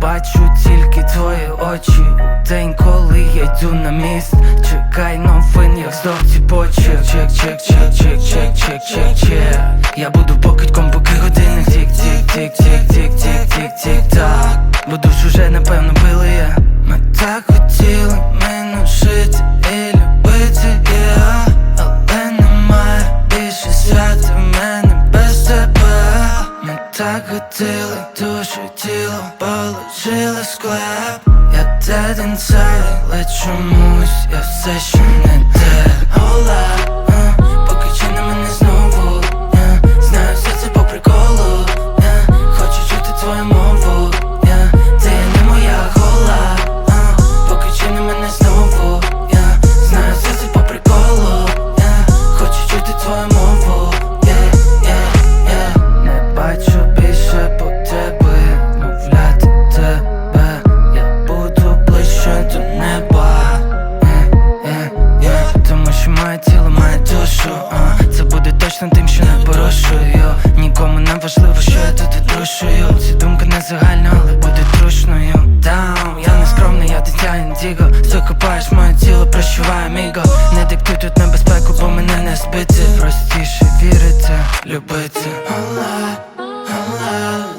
бачу тільки твої очі. У день, коли я йду на міст. Чекай новин, як здох ці почек Чек, чек, чек, чек, чек, чек, чек, чек. Я буду покидьком, поки годинник тік, тік, тік, тік, тік, тік, тік, тік, так. Бо душ уже напевно били я. Ми так хотіли минуть так хотіли душу і тіло положили в склеп. Я dead inside, але чомусь я все ще не dead Hola, душею Ці думки не загальна, але буде трушною Даун, я не скромний, я дитя індіго. Закопаєш моє тіло, прощувай, міго Не диктуй тут небезпеку, бо мене не збити. Простіше вірити, любити. Алла, Алла